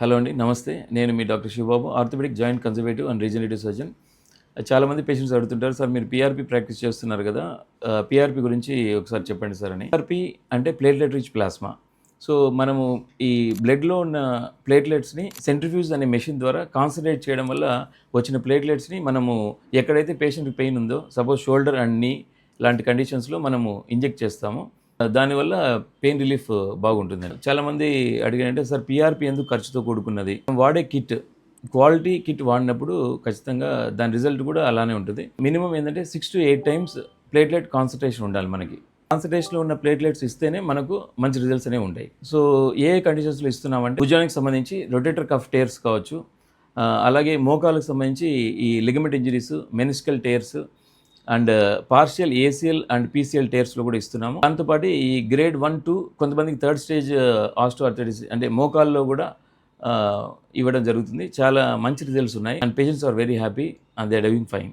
Hello అండి నమస్తే. నేను మీ doctor Shivababu orthopedic joint conservative and regenerative surgeon. చాలామంది పేషెంట్స్ అడుగుతుంటారు సార్ మీరు పీఆర్పీ ప్రాక్టీస్ చేస్తున్నారు కదా పీఆర్పీ గురించి ఒకసారి చెప్పండి సార్ అని. పీఆర్పీ అంటే ప్లేట్లెట్ రిచ్ ప్లాస్మా సో మనము ఈ బ్లడ్లో ఉన్న ప్లేట్లెట్స్ని సెంట్రిఫ్యూజ్ అనే మెషిన్ ద్వారా కాన్సన్ట్రేట్ చేయడం వల్ల వచ్చిన ప్లేట్లెట్స్ని మనము ఎక్కడైతే పేషెంట్కి పెయిన్ ఉందో సపోజ్ షోల్డర్ అండ్ నీ లాంటి కండిషన్స్లో మనము ఇంజెక్ట్ చేస్తాము. దానివల్ల పెయిన్ రిలీఫ్ బాగుంటుంది. చాలామంది అడిగారంటే సార్ పిఆర్పి ఎందుకు ఖర్చుతో కూడుకున్నది? వాడే కిట్ క్వాలిటీ కిట్ వాడినప్పుడు ఖచ్చితంగా దాని రిజల్ట్ కూడా అలానే ఉంటుంది. మినిమం ఏంటంటే six to eight times platelet concentration ఉండాలి మనకి. కాన్సన్ట్రేషన్లో ఉన్న ప్లేట్లెట్స్ ఇస్తేనే మనకు మంచి రిజల్ట్స్ అనేవి ఉంటాయి. సో ఏ కండిషన్స్లో ఇస్తున్నామంటే భుజానికి సంబంధించి రొటేటర్ కఫ్ టేర్స్ కావచ్చు అలాగే మోకాలకు సంబంధించి ఈ ligament injuries meniscal tears and partial ACL and PCL టేర్స్లో కూడా ఇస్తున్నాము. దాంతోపాటు ఈ గ్రేడ్ వన్ టూ కొంతమందికి థర్డ్ స్టేజ్ ఆస్టో ఆర్థరైటిస్ అంటే మోకాల్లో కూడా ఇవ్వడం జరుగుతుంది. చాలా మంచి రిజల్ట్స్ ఉన్నాయి. And patients are very happy and they doing fine.